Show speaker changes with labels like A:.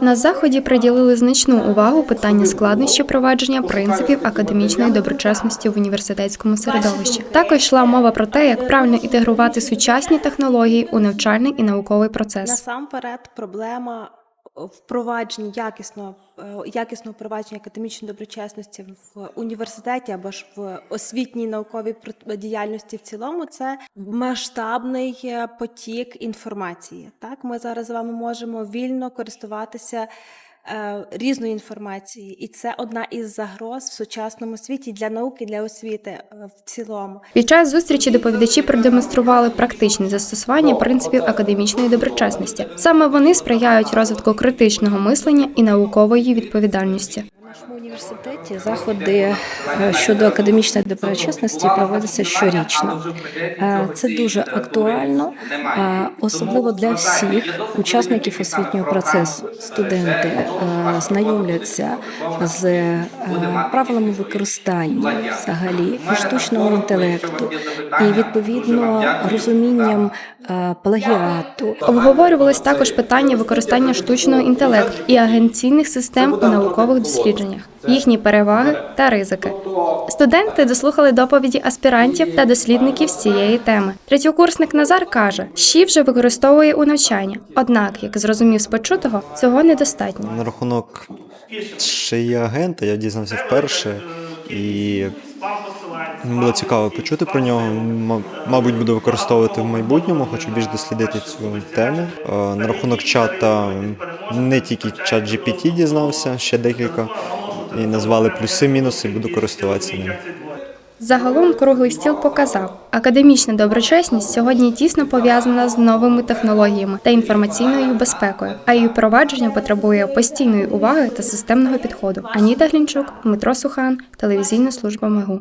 A: На заході приділили значну увагу питання складнощі провадження принципів академічної доброчесності в університетському середовищі. Також йшла мова про те, як правильно інтегрувати сучасні технології у навчальний і науковий процес.
B: Насамперед, проблема впровадження якісного е, якісного впровадження академічної доброчесності в університеті або ж в освітній науковій діяльності в цілому це масштабний е, потік інформації. Так, ми зараз з вами можемо вільно користуватися. Е, Різної інформації, і це одна із загроз в сучасному світі для науки, для освіти е, в цілому.
A: Під час зустрічі доповідачі продемонстрували практичне застосування принципів академічної доброчесності. Саме вони сприяють розвитку критичного мислення і наукової відповідальності.
C: Нашому університеті заходи е, щодо академічної доброчесності проводяться щорічно. Е, Це дуже актуально, е, особливо для всіх учасників освітнього процесу. Студенти знайомляться з правилами використання взагалі штучного інтелекту і відповідно розумінням плагіату,
A: Обговорювалось також питання використання штучного інтелекту і агенційних систем у наукових дослідженнях, їхні переваги та ризики. Студенти дослухали доповіді аспірантів та дослідників з цієї теми. Третьокурсник Назар каже, щі вже використовує у навчанні. Однак, як зрозумів з почутого, цього недостатньо.
D: На рахунок є агента, я дізнався вперше, і було цікаво почути про нього. Мабуть, буду використовувати в майбутньому, хочу більш дослідити цю тему. Е, На рахунок чата не тільки чат GPT дізнався, ще декілька. І назвали плюси-мінуси, буду користуватися ним.
A: Загалом круглий стіл показав, академічна доброчесність сьогодні тісно пов'язана з новими технологіями та інформаційною безпекою, а її впровадження потребує постійної уваги та системного підходу. Аніта Глінчук, Дмитро Сухан, телевізійна служба МЕГУ.